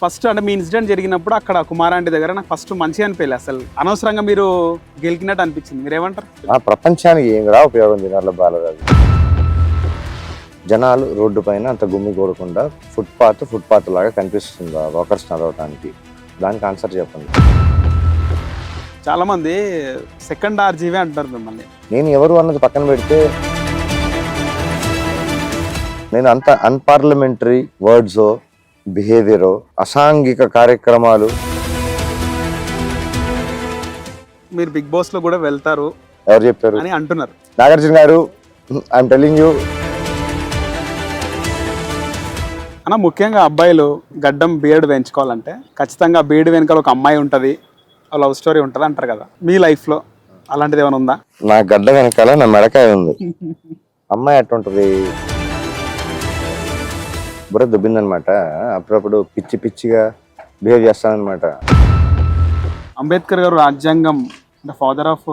First అంటే మీ incident జరిగినప్పుడు అక్కడ కుమారాంటి దగ్గర నాకు ఫస్ట్ మంచిగా అనిపించలేదు అసలు. అనవసరంగా మీరు గెలికినట్టు అనిపించింది. మీరేమంటారు? ఆ ప్రపంచానికి ఏం కూడా ఉపయోగం దీనివల్ల బాలరాజు జనాలు రోడ్డు పైన అంత గుమ్మి కూడకుండా ఫుట్పాత్ ఫుట్పాత్ లాగా కనిపిస్తుంది వాకర్స్ నడవటానికి. దానికి ఆన్సర్ చెప్పండి. చాలా మంది సెకండ్ ఆర్జీవే అంటారు మిమ్మల్ని. నేను ఎవరు అన్నది పక్కన పెడితే నేను అంత అన్పార్లమెంటరీ వర్డ్స్ బిహేవియర్ అసాంఘిక కార్యక్రమాలు. మీరు బిగ్ బాస్లో కూడా వెళ్తారు ఎవరు చెప్పారు? అని అంటున్నారు. నాగార్జున గారు ఐఎమ్ టెలింగ్ యూ అన్న ముఖ్యంగా అబ్బాయిలు గడ్డం బీఎడ్ పెంచుకోవాలంటే ఖచ్చితంగా బీఎడ్ వెనకాల ఒక అమ్మాయి ఉంటుంది లవ్ స్టోరీ ఉంటుంది అంటారు కదా. మీ లైఫ్లో అలాంటిది ఏమైనా ఉందా? నా గడ్డ వెనకాల నా మెడకాయ ఉంది. అమ్మాయి ఎట్టుంటది? బుర్ర దుబ్బిందనమాట. అప్పుడప్పుడు పిచ్చి పిచ్చిగా బిహేవ్ చేస్తానన్నమాట అంబేద్కర్ గారు రాజ్యాంగం the father of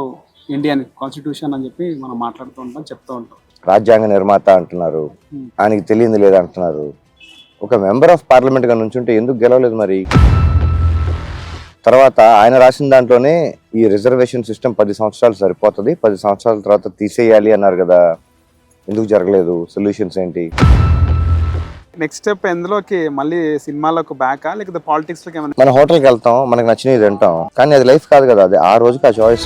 Indian constitution అని చెప్పి మనం మాట్లాడుతూ ఉంటాం చెప్తూ ఉంటాం. రాజ్యాంగ నిర్మాత అంటున్నారు. ఆయనకి తెలియంది లేదా అంటున్నారు. ఒక మెంబర్ ఆఫ్ పార్లమెంట్గా నుంచుంటే ఎందుకు గెలవలేదు మరి? తర్వాత ఆయన రాసిన దాంట్లోనే ఈ రిజర్వేషన్ సిస్టమ్ పది సంవత్సరాలు సరిపోతుంది. పది సంవత్సరాల తర్వాత తీసేయాలి అన్నారు కదా. ఎందుకు జరగలేదు? సొల్యూషన్స్ ఏంటి? నెక్స్ట్ స్టెప్ ఎందులోకి? మళ్ళీ సినిమాలకు బ్యాకా లేకపోతే పాలిటిక్స్లోకి మన హోటల్కి వెళ్తాం మనకు నచ్చినవి తింటాం. కానీ అది లైఫ్ కాదు కదా అది ఆ రోజుకి ఆ choice